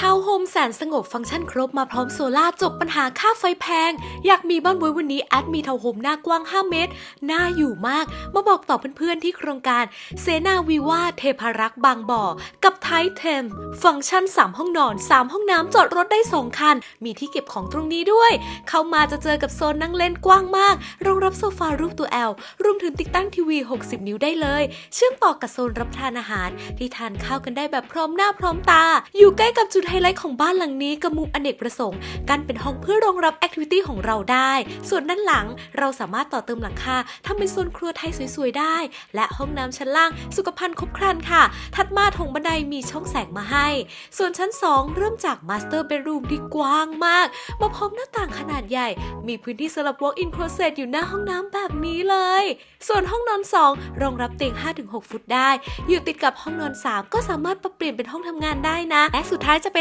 ทาวน์โฮมแสนสงบฟังก์ชันครบมาพร้อมโซล่าจบปัญหาค่าไฟแพง อยากมีบ้านบวยวันนี้แอดมีทาวน์โฮมหน้ากว้าง 5 เมตร น่าอยู่มาก มาบอกต่อเพื่อนๆที่โครงการเซนาวีว่าเทพารักษ์บางบ่อ กับ ไทเทมฟังก์ชัน 3 ห้องนอน 3 ห้องน้ำจอดรถได้ 2 คัน มีที่เก็บของตรงนี้ด้วย เข้ามาจะเจอกับโซนนั่งเล่นกว้างมาก รองรับโซฟารูปตัวแอล รวมถึงติดตั้งทีวี 60 นิ้วได้เลย เชื่อมต่อกับโซนรับทานอาหาร ที่ทานข้าวกันได้แบบพร้อมหน้าพร้อมตา อยู่ใกล้กับจุดไฮไลท์ของบ้านหลังนี้กับมุมอเนกประสงค์ กันเป็นห้องเพื่อรองรับแอคทิวิตี้ของเราได้ ส่วนด้านหลังเราสามารถต่อเติมหลังคาทำเป็นโซนครัวไทยสวยๆได้ และห้องน้ำชั้นล่างสุขภัณฑ์ครบครันค่ะ ถัดมาถงบันไดมีช่องแสงมาให้ ส่วนชั้น 2 เริ่มจากมาสเตอร์เบดรูมที่กว้างมาก มาพร้อมหน้าต่างขนาดใหญ่ มีพื้นที่สำหรับ walk-in closet อยู่หน้าห้องน้ำแบบนี้เลย ส่วนห้องนอน 2 รองรับเตียง 5-6 ฟุตได้ อยู่ติดกับห้องนอน 3 ก็สามารถปรับเปลี่ยนเป็นห้องทำงานได้นะและสุดท้ายจะเป็น